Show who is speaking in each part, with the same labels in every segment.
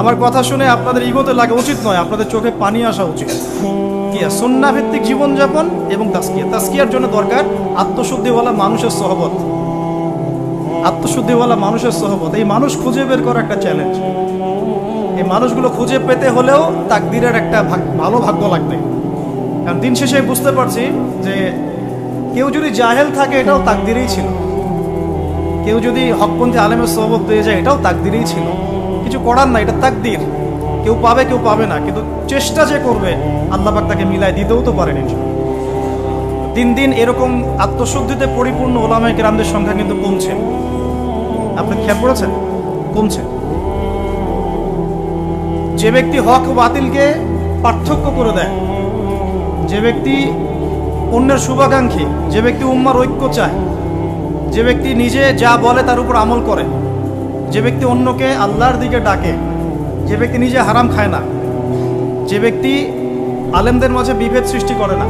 Speaker 1: আমার কথা শুনে আপনাদের ইগোতে লাগা উচিত নয়, আপনাদের চোখে পানি আসা উচিত। সন্না ভিত্তিক জীবনযাপন এবং তাস্কিয়া তাস্কিয়ার জন্য দরকার আত্মশুদ্ধিওয়ালা মানুষের সহবত। আত্মশুদ্ধিওয়ালা মানুষের সহবত। এই মানুষ খুঁজে বের করা একটা চ্যালেঞ্জ এই মানুষগুলো খুঁজে পেতে হলেও তাকদিরের একটা ভালো ভাগ্য লাগবে। কারণ দিন শেষে বুঝতে পারছি যে কেউ যদি জাহেল থাকে, এটাও তাকদিরেই ছিল। কেউ যদি হকপন্থী আলেমের সহবত পেয়ে যায়, এটাও তাকদিরেই ছিল। কিছু করার না এটা তাকদির। কেউ পাবে কেউ পাবে না, কিন্তু চেষ্টা যে করবে, আল্লাহ পাক তাকে মিলাই দিতেও তো পারেন দিন দিন এরকম আত্মশুদ্ধিতে পরিপূর্ণ ওলামায় গ্রামদের সংখ্যা কিন্তু কমছে। আপনি খেয়াল করেছেন? কমছে। যে ব্যক্তি হক ও বাতিলকে পার্থক্য করে দেয়, যে ব্যক্তি অন্যের শুভাকাঙ্ক্ষী, যে ব্যক্তি উম্মার ঐক্য চায়, যে ব্যক্তি নিজে যা বলে তার উপর আমল করে যে ব্যক্তি অন্যকে আল্লাহর দিকে ডাকে, যে ব্যক্তি নিজে হারাম খায় না, যে ব্যক্তি আলেমদের মাঝে বিভেদ সৃষ্টি করে না,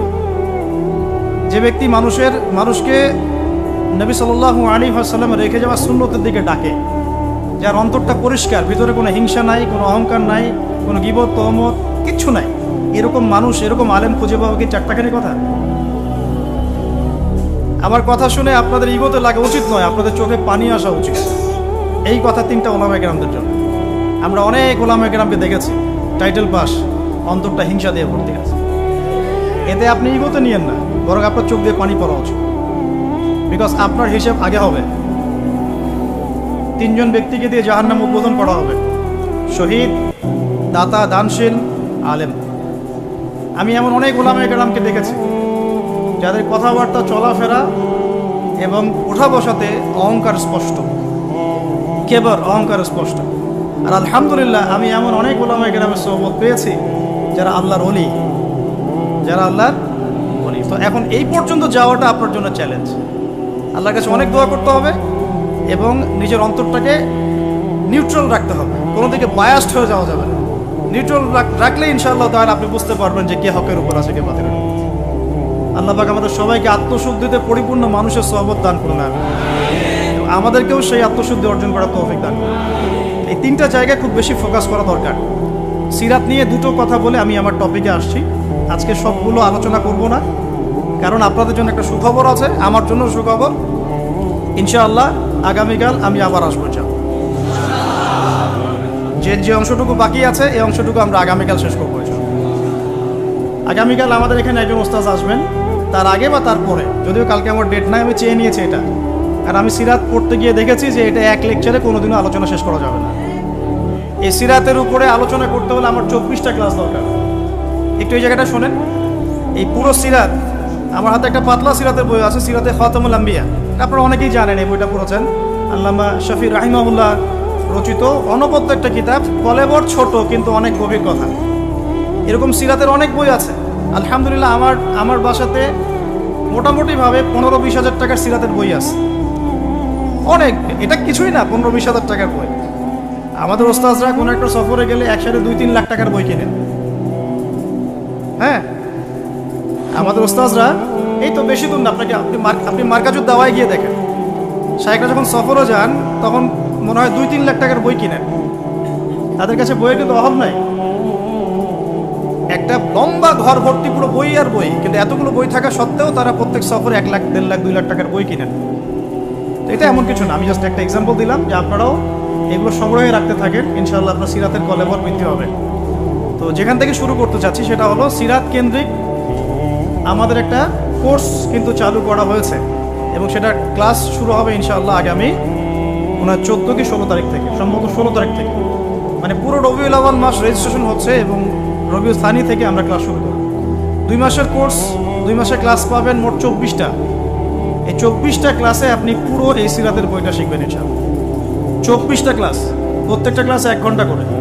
Speaker 1: যে ব্যক্তি মানুষের, মানুষকে নবী সাল্লাহ আলী আসাল্লাম রেখে যাওয়া শূন্যতের দিকে ডাকে, যার অন্তরটা পরিষ্কার, ভিতরে কোনো হিংসা নাই, কোনো অহংকার নাই, কোনো গিবত, তহমত, কিচ্ছু নাই। এরকম মানুষ, এরকম আলেম খুঁজে পাওয়া কি চারটাখানি কথা? আমার কথা শুনে আপনাদের ইগোতে লাগা উচিত নয়, আপনাদের চোখে পানি আসা উচিত। এই কথা তিনটা ওলামা গ্রামদের জন্য। আমরা অনেক ওলামা গ্রামকে দেখেছি। টাইটেল পাস, অন্তরটা হিংসা দিয়ে ভর্তি আছে এতে আপনি ইগোতে নিয়েন না, বরং আপনার চোখ দিয়ে পানি পড়া উচিত। বিকজ আপনার হিসেব আগে হবে। তিনজন ব্যক্তিকে দিয়ে জাহান্নাম উদ্বোধন করা হবে। শহীদ, দাতা, দানশীল, আলেম। আমি এমন অনেক গোলামে গ্রামকে দেখেছি, যাদের কথাবার্তা চলাফেরা এবং ওঠা বসাতে অহংকার স্পষ্ট। কেবর, অহংকার স্পষ্ট। আর আলহামদুলিল্লাহ, আমি এমন অনেক গোলামে গ্রামের সহবত পেয়েছি যারা আল্লাহর অলি যারা আল্লাহর অলি তো এখন এই পর্যন্ত যাওয়াটা আপনার জন্য চ্যালেঞ্জ আল্লাহর কাছে অনেক দোয়া করতে হবে এবং নিজের অন্তরটাকে নিউট্রাল রাখতে হবে। কোনো দিকে বায়াস্ট হয়ে যাওয়া যাবে না। নিউট্রাল রাখলে ইনশাআল্লাহ তাহলে আপনি বুঝতে পারবেন যে কে হকের উপর আছে, কে আছে। আল্লাহ পাক আমাদের সবাইকে আত্মশুদ্ধিতে পরিপূর্ণ মানুষের সহবত দান করুন আমি আমাদেরকেও সেই আত্মশুদ্ধি অর্জন করার তৌফিক দান এই তিনটা জায়গায় খুব বেশি ফোকাস করা দরকার। সিরাত নিয়ে দুটো কথা বলে আমি আমার টপিকে আসছি। আজকে সবগুলো আলোচনা করব না, কারণ আপনাদের জন্য একটা সুখবর আছে, আমার জন্য সুখবর। ইনশাআল্লাহ, আগামীকাল আমি আবার আসব চাও যে যে অংশটুকু বাকি আছে, এই অংশটুকু আমরা আগামীকাল শেষ করব আগামীকাল আমাদের এখানে একজন ওস্তাজ আসবেন। তার আগে বা তারপরে যদিও কালকে আমার ডেট নাই, আমি চেয়ে নিয়েছি এটা। আর আমি সিরাত পড়তে গিয়ে দেখেছি যে এটা এক লেকচারে কোনোদিনও আলোচনা শেষ করা যাবে না। এই সিরাতের উপরে আলোচনা করতে হলে আমার চব্বিশটা ক্লাস দরকার। একটু এই জায়গাটা শোনেন। এই পুরো সিরাত, আমার হাতে একটা পাতলা সিরাতের বই আছে, সিরাতে খতমুল আম্বিয়া। আপনারা অনেকেই জানেন এই বইটা পড়েছেন। আল্লামা শফি রাহিমাহুল্লাহ রচিত অনবদ্য একটা কিতাব কলেবর ছোট কিন্তু অনেক গভীর কথা। এরকম সিরাতের অনেক বই আছে। আলহামদুলিল্লাহ আমার আমার বাসাতে মোটামুটিভাবে পনেরো বিশ হাজার টাকার সিরাতের বই আছে। অনেক, এটা কিছুই না, পনেরো বিশ হাজার টাকার বই। আমাদের ওস্তাজরা কোনো একটা সফরে গেলে একসাথে দুই তিন লাখ টাকার বই কিনেন। হ্যাঁ? আমাদের ওস্তাজরা এই তো বেশি দূর না, আপনাকে, আপনি আপনি মার্কাজুর দাওয়ায় গিয়ে দেখেন। শাহেকরা যখন সফরও যান, তখন মনে হয় দুই তিন লাখ টাকার বই কিনেন। তাদের কাছে বইয়ের কিন্তু অভাব নাই। একটা লম্বা ঘর ভর্তি পুরো বই আর বই, কিন্তু এতগুলো বই থাকা সত্ত্বেও তারা প্রত্যেক সফরে এক লাখ, দেড় লাখ, দুই লাখ টাকার বই কিনেন। এটা এমন কিছু না। আমি জাস্ট একটা এক্সাম্পল দিলাম যে আপনারাও এগুলো সংগ্রহে রাখতে থাকেন। ইনশাআল্লাহ আপনার সিরাতের কলেবর বৃদ্ধি হবে। তো যেখান থেকে শুরু করতে চাচ্ছি সেটা হলো সিরাত কেন্দ্রিক আমাদের একটা কোর্স কিন্তু চালু করা হয়েছে এবং সেটা ক্লাস শুরু হবে ইনশাআল্লাহ আগামী ওনার চোদ্দ কি ষোলো তারিখ থেকে, সম্ভবত ষোলো তারিখ থেকে। মানে পুরো রবিউল আওয়াল মাস রেজিস্ট্রেশন হচ্ছে এবং রবিউল স্থানী থেকে আমরা ক্লাস শুরু করব। দুই মাসের কোর্স দুই মাসের ক্লাস পাবেন মোট চব্বিশটা। এই চব্বিশটা ক্লাসে আপনি পুরো এই সিরাতের বইটা শিখবেন ইনশাআল্লাহ। চব্বিশটা ক্লাস, প্রত্যেকটা ক্লাসে এক ঘণ্টা করে।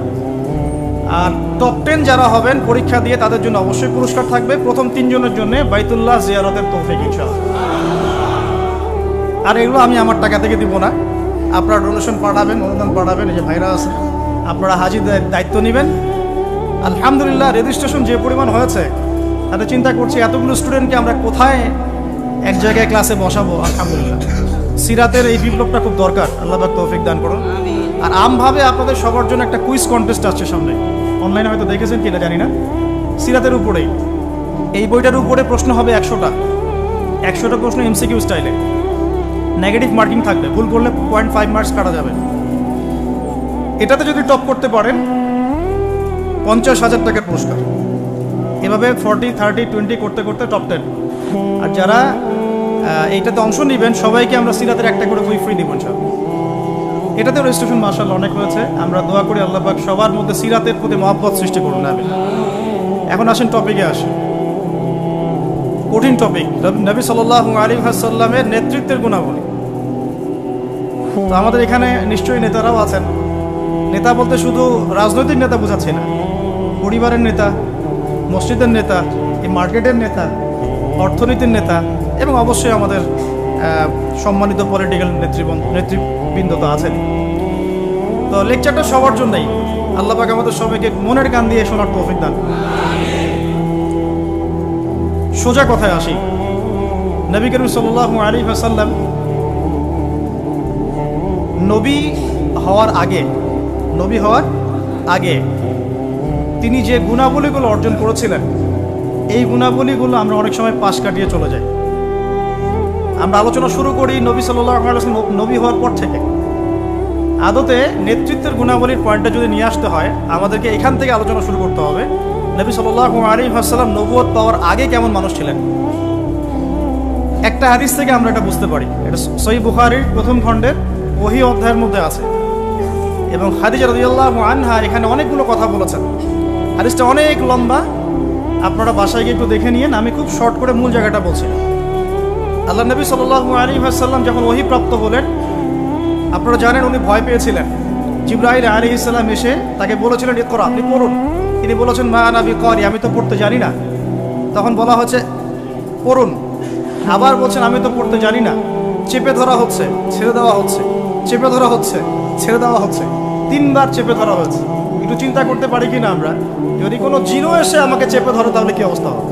Speaker 1: আর টপ টেন যারা হবেন, পরীক্ষা দিয়ে তাদের জন্য অবশ্যই পুরস্কার থাকবে। প্রথম তিনজনের জন্য বাইতুল্লাহ জিয়ারতের তৌফিক ইনশাআল্লাহ। আর এগুলো আমি আমার টাকা থেকে দিব না। আপনারা ডোনেশন পাঠাবেন, অনুদান পাঠাবেন, এই যে ভাইরা আছে, আপনারা হাজির দায়- দায়িত্ব নেবেন। আলহামদুলিল্লাহ রেজিস্ট্রেশন যে পরিমাণ হয়েছে, তাতে চিন্তা করছি এতগুলো স্টুডেন্টকে আমরা কোথায় এক জায়গায় ক্লাসে বসাবো আলহামদুলিল্লাহ। সিরাতের এই বিপ্লবটা খুব দরকার আল্লাহ তৌফিক দান করুন। আর আমভাবে আপনাদের সবার জন্য একটা কুইজ কনটেস্ট আসছে সামনে। অনলাইনে হয়তো দেখেছেন কিনা জানি না। সিরাতের উপরেই। এই বইটার উপরে প্রশ্ন হবে একশোটা। একশোটা প্রশ্ন এমসিকিউ স্টাইলে নেগেটিভ মার্কিং থাকবে। ভুল করলে পয়েন্ট ফাইভ মার্কস কাটা যাবে। এটাতে যদি টপ করতে পারেন পঞ্চাশ হাজার টাকার পুরস্কার। এভাবে ফর্টি থার্টি টোয়েন্টি করতে করতে টপ টেন আর যারা এইটাতে অংশ নেবেন। সবাইকে আমরা সিরাতের একটা করে বই ফ্রি দিব ইনশাআল্লাহ। এটাতে রেজিস্ট্রেশন মার্শাল অনেক হয়েছে। আমরা দোয়া করি আল্লাহ পাক সবার মধ্যে সিরাতের প্রতি মহব্বত সৃষ্টি করুন, আমিন। এখন আসেন টপিকে আসেন। কঠিন টপিক নবী সাল্লাহ আলী হাসাল্লামের নেতৃত্বের গুণাবলী। তো আমাদের এখানে নিশ্চয়ই নেতারাও আছেন। নেতা বলতে শুধু রাজনৈতিক নেতা বোঝাচ্ছে না। পরিবারের নেতা, মসজিদের নেতা, এই মার্কেটের নেতা অর্থনীতির নেতা এবং অবশ্যই আমাদের সম্মানিত পলিটিক্যাল নেতৃবৃন্দ নেতৃবৃন্দ তো আছেন। তো লেকচারটা সবার জন্যই। আল্লাহ পাক আমাদের সবাইকে মনের গান দিয়ে শোনার তৌফিক দান। সোজা কথায় আসি। নবী করিম সাল্লাহ আলী হাসাল্লাম নবী হওয়ার আগে, নবী হওয়ার আগে তিনি যে গুণাবলীগুলো অর্জন করেছিলেন এই গুণাবলীগুলো আমরা অনেক সময় পাশ কাটিয়ে চলে যাই। আমরা আলোচনা শুরু করি নবী সাল্লাহ নবী হওয়ার পর থেকে। আদতে নেতৃত্বের গুণাবলীর পয়েন্টটা যদি নিয়ে আসতে হয়, আমাদেরকে এখান থেকে আলোচনা শুরু করতে হবে, নবী সাল্লাহ আলী পাওয়ার আগে কেমন মানুষ ছিলেন? একটা হাদিস থেকে আমরা এটা বুঝতে পারি। এটা সই বুখারির প্রথম খণ্ডের ওহি অধ্যায়ের মধ্যে আছে। এবং হাদিজা রদিয়াল্লাহ আনহা এখানে অনেকগুলো কথা বলেছেন। হাদিসটা অনেক লম্বা আপনারা বাসায় গিয়ে একটু দেখে নিন আমি খুব শর্ট করে মূল জায়গাটা বলছি আল্লাহ নবী সাল্লাহ আলী হাসাল্লাম যখন ওহি প্রাপ্ত হলেন, আপনারা জানেন উনি ভয় পেয়েছিলেন। জিব্রাহিল আলী ইসলাম এসে তাকে বলেছিলেন, ইকরা, আপনি পড়ুন। তিনি বলেছেন, মা নাবি করি আমি তো পড়তে জানি না। তখন বলা হচ্ছে, পড়ুন। আবার বলছেন, আমি তো পড়তে জানি না। চেপে ধরা হচ্ছে, ছেড়ে দেওয়া হচ্ছে, চেপে ধরা হচ্ছে, ছেড়ে দেওয়া হচ্ছে। তিনবার চেপে ধরা হয়েছে। একটু চিন্তা করতে পারি কি না আমরা? যদি কোনো জিনও এসে আমাকে চেপে ধরো, তাহলে কি অবস্থা হবে?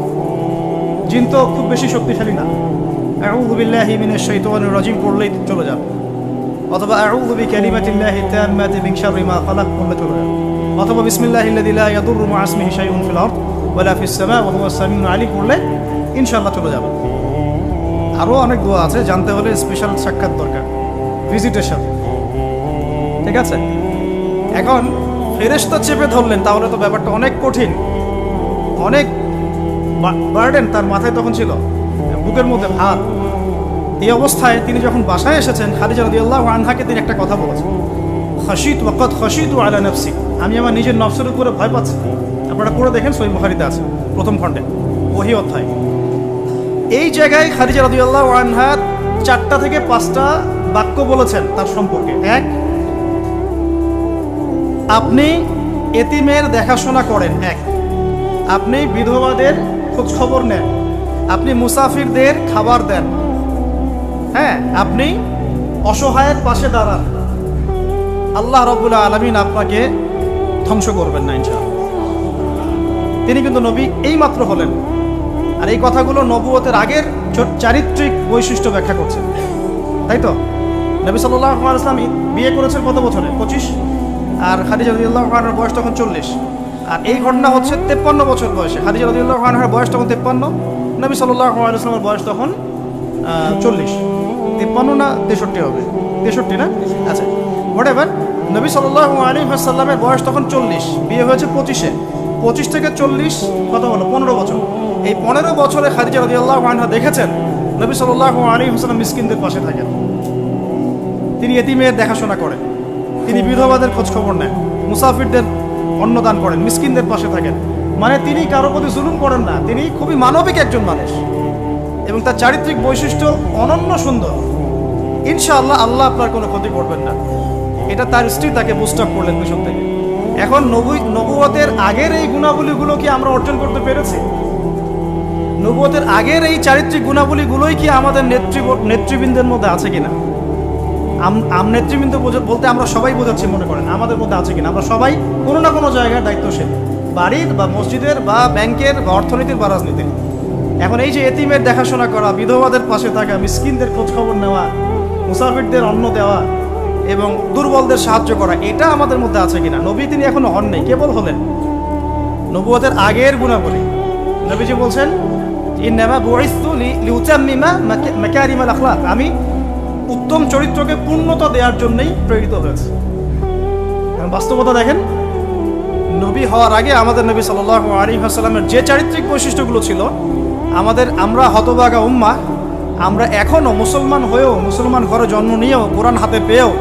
Speaker 1: জিন তো খুব বেশি শক্তিশালী না। আউযু বিল্লাহি মিনাশ শাইতানির রাজিম, পড়লেই চলে যাবে। অথবা আউযু বিকালিমাতিল্লাহি তাম্মাতি মিন শাররি মা খালাক, পড়লে চলে যাবে। অথবা বিসমিল্লাহিল্লাযী লা ইয়াদুররু মা ইসমিহি শাইউন ফিল আরদ, ওয়ালা ফিস সামা, ওয়া হুয়া সামিউল আলিম পড়লে ইনশাআল্লাহ চলে যাবে। আরও অনেক দোয়া আছে, জানতে হলে স্পেশাল সাক্ষাৎ দরকার। ভিজিটেশন ঠিক আছে? এখন ফেরেশতা চেপে ধরলেন, তাহলে তো ব্যাপারটা অনেক কঠিন। অনেক বার্ডেন তার মাথায় তখন ছিল, বুকের মধ্যে ভার। এই অবস্থায় তিনি যখন বাসায় এসেছেন, খাদিজা রাদিয়াল্লাহু আনহাকে তিনি একটা কথা বলেছেন। খাসিত ওয়াকাত খাসিত আলা নফসি। আমি আমার নিজের নফসের উপরে ভয় পাচ্ছি। আপনারা পড়ে দেখেন সই বুখারীতে আছে, প্রথম খণ্ডে, ওহি অধ্যায়। এই জায়গায় খাদিজা রাদিয়াল্লাহু আনহা চারটা থেকে পাঁচটা বাক্য বলেছেন তার সম্পর্কে। এক আপনি এতিমের দেখাশোনা করেন, এক। আপনি বিধবাদের খোঁজ খবর নেন। আপনি মুসাফিরদের খাবার দেন। হ্যাঁ আপনি অসহায়ের পাশে দাঁড়ান। আল্লাহ রবুল্লা আলমিন আপনাকে ধ্বংস করবেন না, ইনশাআল্লাহ। তিনি কিন্তু নবী এই মাত্র হলেন। আর এই কথাগুলো নবুয়তের আগের চারিত্রিক বৈশিষ্ট্য ব্যাখ্যা করছেন। তাই তো? নবী সাল্লাহ ইসলাম বিয়ে করেছেন কত বছরে? পঁচিশ? আর খাদিজা রদিউল্লাহ খানের বয়স তখন চল্লিশ। আর এই ঘটনা হচ্ছে তেপ্পান্ন বছর বয়সে। খাদিজা রদিউল্লাহ খানের বয়স তখন তেপ্পান্ন, নবী সাল্লাহ বয়স তখন চল্লিশ। তেপ্পান্ন না তেষট্টি হবে? তেষট্টি না? আচ্ছা হোয়াট এভার নবী সাল্লাহ আলী সাল্লামের বয়স তখন চল্লিশ, বিয়ে হয়েছে পঁচিশে। পঁচিশ থেকে চল্লিশ কত হলো পনেরো বছর। এই পনেরো বছরে খাদিজা রদি আল্লাহ আনহা দেখেছেন, নবী সাল্লাহ আলী হাসালাম মিসকিনদের পাশে থাকেন। তিনি এতিমের দেখাশোনা করেন। তিনি বিধবাদের খোঁজ খবর নেন, মুসাফিরদের অন্নদান করেন, মিসকিনদের পাশে থাকেন। মানে তিনি কারও প্রতি জুলুম করেন না, তিনি খুবই মানবিক একজন মানুষ। এবং তার চারিত্রিক বৈশিষ্ট্য অনন্য সুন্দর। ইনশাআল্লাহ আল্লাহ আপনার কোনো ক্ষতি করবেন না। এটা তার স্ত্রী তাকে বুস্ট করলেন পিছন থেকে। এখন নবী নবুয়তের আগের এই গুণাবলীগুলো কি আমরা অর্জন করতে পেরেছি? নবুয়তের আগের এই চারিত্রিক গুণাবলীগুলোই কি আমাদের নেতৃ নেতৃবৃন্দের মধ্যে আছে কিনা? আম- নেতৃবৃন্দ বলতে আমরা সবাই বোঝাচ্ছি মনে করেন, আমাদের মধ্যে আছে কিনা। আমরা সবাই কোনো না কোনো জায়গায় দায়িত্বশীল। বাড়ির বা মসজিদের বা ব্যাংকের বা অর্থনীতির বা রাজনীতির। এখন এই যে এতিমের দেখাশোনা করা, বিধবাদের পাশে থাকা, মিসকিনদের খোঁজখবর নেওয়া, মুসাফিরদের অন্ন দেওয়া এবং দুর্বলদের সাহায্য করা, এটা আমাদের মধ্যে আছে কিনা? নবী তিনি এখনও হন নেই, কেবল হলেন। নবুয়তের আগের গুণাবলী। নবীজি বলছেন আমি উত্তম চরিত্রকে পূর্ণতা দেওয়ার জন্যই প্রেরিত হয়েছে। বাস্তবতা দেখেন, নবী হওয়ার আগে আমাদের নবী সাল্লাহ আলী হাসালামের যে চারিত্রিক বৈশিষ্ট্যগুলো ছিল, আমাদের আমরা হতবাগা উম্মা, আমরা এখনও মুসলমান হয়েও, মুসলমান ঘরে জন্ম নিয়েও, কোরআন হাতে পেয়েও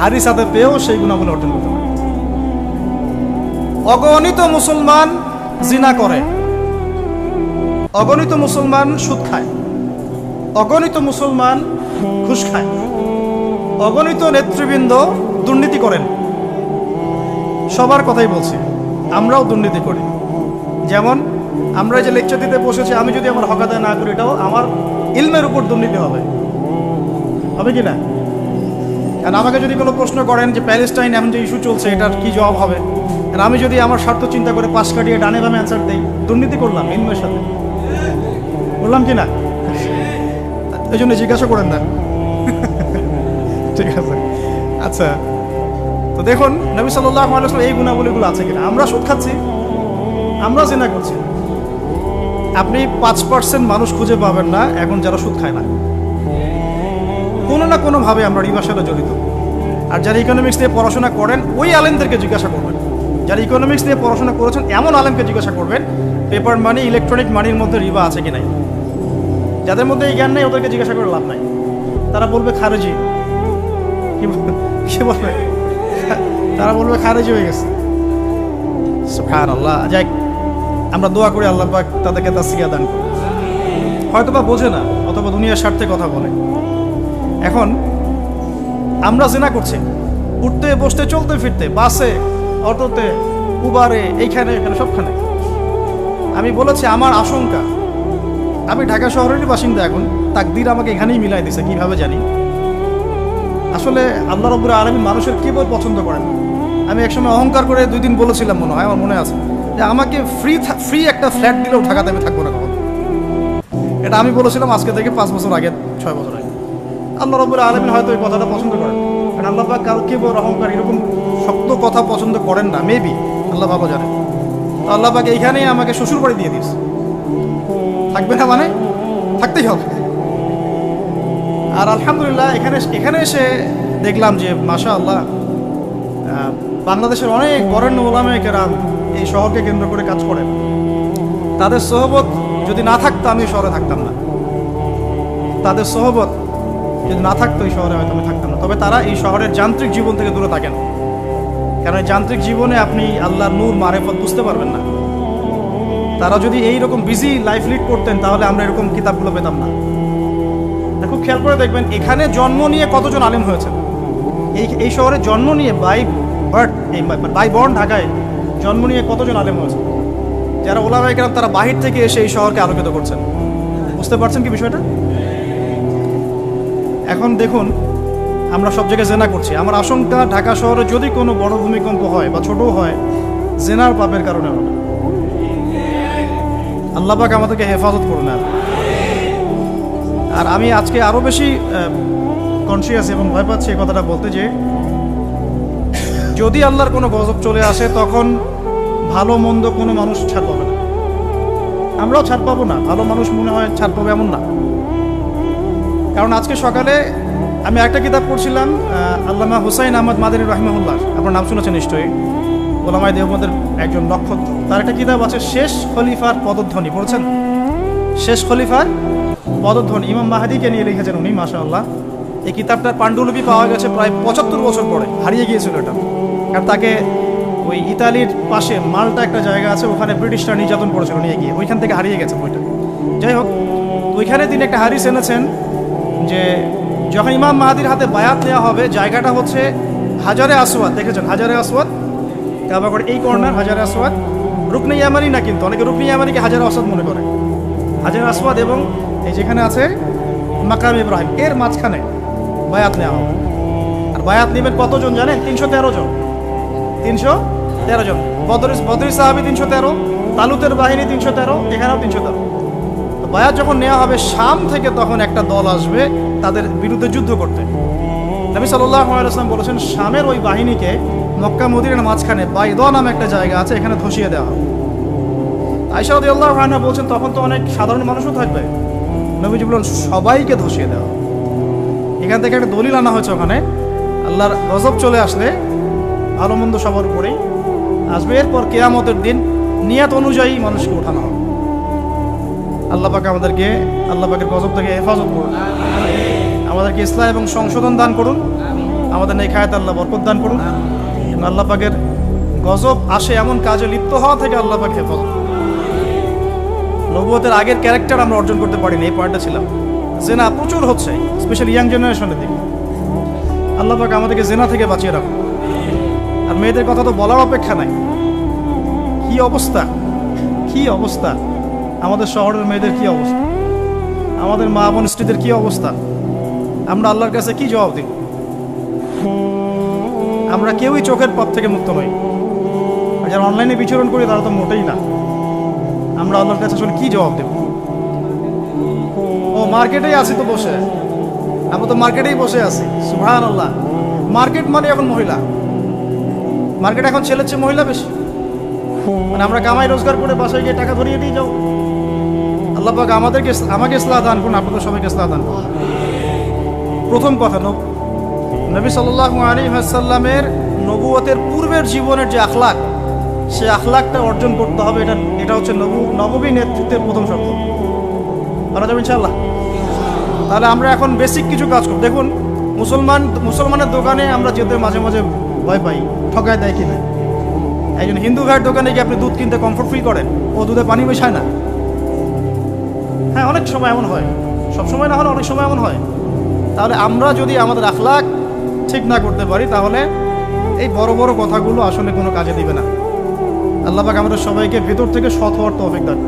Speaker 1: হারিস হাতে পেয়েও সেই গুণাগুলো অর্জন করতে অগণিত মুসলমান জিনা করে, অগণিত মুসলমান সুদ খায়। অগণিত মুসলমান ঘুষ খায়। অগণিত নেতৃবৃন্দ দুর্নীতি করেন। সবার কথাই বলছি, আমরাও দুর্নীতি করি। যেমন, আমরা যে লেকচার দিতে বসেছি, আমি যদি আমার হক আদায় না করি, এটাও আমার ইলমের উপর দুর্নীতি হবে। হবে কি না? কারণ আমাকে যদি কোনো প্রশ্ন করেন যে প্যালেস্টাইন এমন যে ইস্যু চলছে, এটার কি জবাব হবে? আর আমি যদি আমার স্বার্থ চিন্তা করে পাশ কাটিয়ে ডানে বামে অ্যান্সার দিই, দুর্নীতি করলাম ইলমের সাথে। বললাম কি না? এই জন্য জিজ্ঞাসা করেন না। ঠিক আছে। আচ্ছা তো দেখুন, নবী সাল্লাহ এই গুণাবলীগুলো আছে কিনা? আমরা সুদ খাচ্ছি, আমরা চিন্তা করছি। আপনি পাঁচ পার্সেন্ট মানুষ খুঁজে পাবেন না, এখন যারা সুদ খায় না। কোনো না কোনোভাবে আমরা রিবার সাথে জড়িত। আর যারা ইকোনমিক্স নিয়ে পড়াশোনা করেন, ওই আলেমদেরকে জিজ্ঞাসা করবেন। যারা ইকোনমিক্স নিয়ে পড়াশোনা করেছেন, এমন আলেমকে জিজ্ঞাসা করবেন পেপার মানি ইলেকট্রনিক মানির মধ্যে রিবা আছে কি নাই? যাদের মধ্যে এই জ্ঞান নেই ওদেরকে জিজ্ঞাসা করে লাভ নাই। তারা বলবে খারেজি। কি বল- কি বলবে? তারা বলবে খারেজি হয়ে গেছে। সুবহান আল্লাহ যাই আমরা দোয়া করি আল্লাহ পাক তাদেরকে তার সিয়া দান করুন হয়তো বা বোঝে না অথবা দুনিয়ার স্বার্থে কথা বলে। এখন আমরা জেনা করছি উঠতে বসতে চলতে ফিরতে বাসে অটোতে উবারে এইখানে এখানে সবখানে। আমি বলেছি আমার আশঙ্কা আমি ঢাকা শহরেরই বাসিন্দা এখন। তাকদির আমাকে এখানেই মিলাই দিছে, কীভাবে জানি। আসলে আল্লাহ রব্বুর আলমী মানুষের কেবল পছন্দ করেন। আমি একসময় অহংকার করে দুই দিন বলেছিলাম মনে হয়, আমার মনে আছে, যে আমাকে ফ্রি ফ্রি একটা ফ্ল্যাট দিলেও ঢাকাতে আমি থাকব না এটা আমি বলেছিলাম আজকে থেকে পাঁচ বছর আগে, ছয় বছর আগে। আল্লাহ রব্বুর আলমিন হয়তো এই কথাটা পছন্দ করেন। কারণ আল্লাহ পাক কেবল অহংকার, এরকম শক্ত কথা পছন্দ করেন না মেবি আল্লাহ ভালো জানেন আল্লাহ পাক এইখানেই আমাকে শ্বশুর বাড়ি দিয়ে দিস থাকবে না মানে? থাকতেই হবে। আর আলহামদুলিল্লাহ, এখানে এখানে এসে দেখলাম যে মাশা আল্লাহ বাংলাদেশের অনেক বরেণ্য ওলামে কেরাম এই শহরকে কেন্দ্র করে কাজ করেন। তাদের সহবত যদি না থাকতো, আমি শহরে থাকতাম না। তাদের সহবত যদি না থাকতো এই শহরে হয়তো আমি থাকতাম না। তবে তারা এই শহরের যান্ত্রিক জীবন থেকে দূরে থাকেন। কারণ যান্ত্রিক জীবনে আপনি আল্লাহর নূর, মারেফত বুঝতে পারবেন না। তারা যদি এই রকম বিজি লাইফ লিড করতেন, তাহলে আমরা এরকম কিতাবগুলো পেতাম না। খুব খেয়াল করে দেখবেন, এখানে জন্ম নিয়ে কতজন আলেম হয়েছেন? এই এই শহরে জন্ম নিয়ে বাই বার্থ এই বাই বর্ন ঢাকায় জন্ম নিয়ে কতজন আলেম হয়েছে যারা ওলামাই কেরাম তারা বাহির থেকে এসে এই শহরকে আলোকিত করছেন। বুঝতে পারছেন কি বিষয়টা? এখন দেখুন, আমরা সব জায়গায় জেনা করছি। আমার আশঙ্কা, ঢাকা শহরে যদি কোনো বড় ভূমিকম্প হয় বা ছোটও হয়, জেনার পাপের কারণে হবে আল্লাহ পাক আমাদেরকে হেফাজত করুন আর আর আমি আজকে আরও বেশি কনসিয়াস এবং ভয় পাচ্ছি এই কথাটা বলতে যে, যদি আল্লাহর কোনো গজব চলে আসে, তখন ভালো মন্দ কোনো মানুষ ছাড় পাবে না। আমরাও ছাড় পাবো না, ভালো মানুষ মনে হয় ছাড় পাবে এমন না। কারণ আজকে সকালে আমি একটা কিতাব পড়ছিলাম আল্লামা হুসাইন আহমদ মাদানী রহিমাহুল্লাহ। আপনার নাম শুনেছেন নিশ্চয়ই? ওলামাই দেহমদের একজন নক্ষত্র। তার একটা কিতাব আছে, শেষ খলিফার পদধ্বনি। পড়ছেন? শেষ খলিফার পদধ্বনি। ইমাম মাহাদিকে নিয়ে লিখেছেন উনি মাশা আল্লাহ এই কিতাবটার পাণ্ডুলিপি পাওয়া গেছে প্রায় পঁচাত্তর বছর পরে। হারিয়ে গিয়েছিল এটা। আর তাকে ওই ইতালির পাশে মালটা একটা জায়গা আছে, ওখানে ব্রিটিশরা নির্যাতন করেছিল, নিয়ে গিয়ে। ওইখান থেকে হারিয়ে গেছে বইটা। যাই হোক ওইখানে তিনি একটা হারিস এনেছেন যে, যখন ইমাম মাহাদির হাতে বায়াত নেওয়া হবে, জায়গাটা হচ্ছে হাজারে আসওয়াদ। দেখেছেন? হাজারে আসওয়াদ। কাবা করে এই কর্নার হাজার আসওয়াদ রুকনি ইয়ামানি না কিন্তু, অনেকে রুকনি ইয়ামানিকে হাজার আসওয়াদ মনে করে। হাজার আসওয়াদ এবং এই যেখানে আছে মাকাম ইব্রাহিম, এর মাঝখানে বায়াত নেওয়া হবে। আর বায়াত নেবেন কতজন জানেন? তিনশো তেরো জন। তিনশো তেরো জন। বদরি বদরি সাহাবি তিনশো তেরো, তালুতের বাহিনী তিনশো তেরো, এখানেও তিনশো তেরো। তো বায়াত যখন নেওয়া হবে, শাম থেকে তখন একটা দল আসবে তাদের বিরুদ্ধে যুদ্ধ করতে। নবী সাল্লাহ আলাইসলাম বলেছেন, শামের ওই বাহিনীকে মক্কা মদিনের মাঝখানে বাইদ নামে একটা জায়গা আছে, এখানে ধসিয়ে দেওয়া আইসা রদি আল্লাহ রান্না বলছেন, তখন তো অনেক সাধারণ মানুষও থাকবে। নবীজি বললেন, সবাইকে ধসিয়ে দেওয়া এখান থেকে একটা দলিল আনা হয়েছে ওখানে। আল্লাহর গজব চলে আসলে ভালো মন্দ সবার উপরেই আসবে। এরপর কেয়ামতের দিন নিয়াত অনুযায়ী মানুষকে ওঠানো হবে। আল্লাহ পাক আমাদেরকে, আল্লাহ পাকের গজব থেকে হেফাজত করুন। আমাদেরকে ইসলাম এবং সংশোধন দান করুন। আমাদের নেই খায়াত আল্লাহ বরকত দান করুন। আল্লাহ পাকের গজব আসে এমন কাজে লিপ্ত হওয়া থেকে আল্লাহ পাক হেফাজত। নবুয়তের আগের ক্যারেক্টার আমরা অর্জন করতে পারিনি, এই পয়েন্টটা ছিলাম। জেনা প্রচুর হচ্ছে স্পেশালি ইয়াং জেনারেশনের দিকে। আল্লাহ পাক আমাদেরকে জেনা থেকে বাঁচিয়ে রাখুন। আর মেয়েদের কথা তো বলার অপেক্ষা নাই। কি অবস্থা? কি অবস্থা? আমাদের শহরের মেয়েদের কি অবস্থা? আমাদের মা বোন স্ত্রীদের কি অবস্থা? আমরা আল্লাহর কাছে কি জবাব দিব? আমরা কেউই চোখের পথ থেকে মুক্ত নই। আর যারা অনলাইনে বিচরণ করি, তারা তো মোটেই না। আমরা আল্লাহর কাছে আসলে কি জবাব দেব? ও, মার্কেটেই আছি তো বসে। আমরা তো মার্কেটেই বসে আছি। সুহান আল্লাহ মার্কেট মানে এখন মহিলা। মার্কেট এখন ছেলের চেয়ে মহিলা বেশি। মানে আমরা কামাই রোজগার করে বাসায় গিয়ে টাকা ধরিয়ে দিয়ে যাও। আল্লাহ আমাদেরকে আমাকে ইসলাহ দান করুন, আপনাদের সবাইকে ইসলাহ দান করুন। প্রথম কথা নব- নবী সাল্লাহ আলী সাল্লামের নবুয়তের পূর্বের জীবনের যে আখলাক সে আখলাকটা অর্জন করতে হবে। এটা এটা হচ্ছে নবু, নববী নেতৃত্বের প্রথম শর্ত। বলা যাবে ইনশাল্লাহ তাহলে আমরা এখন বেসিক কিছু কাজ করব। দেখুন, মুসলমান, মুসলমানের দোকানে আমরা যেতে মাঝে মাঝে ভয় পাই, ঠকায় দেয় কিনা। একজন হিন্দু ভাইয়ের দোকানে গিয়ে আপনি দুধ কিনতে কমফোর্ট ফিল করেন, ও দুধে পানি মেশায় না। হ্যাঁ অনেক সময় এমন হয়। সব সময় না হলে অনেক সময় এমন হয়। তাহলে আমরা যদি আমাদের আখলাক ঠিক না করতে পারি, তাহলে এই বড় বড় কথাগুলো আসলে কোনো কাজে দিবে না আল্লাহ পাক আমাদের সবাইকে ভেতর থেকে সৎ হওয়ার তৌফিক দান।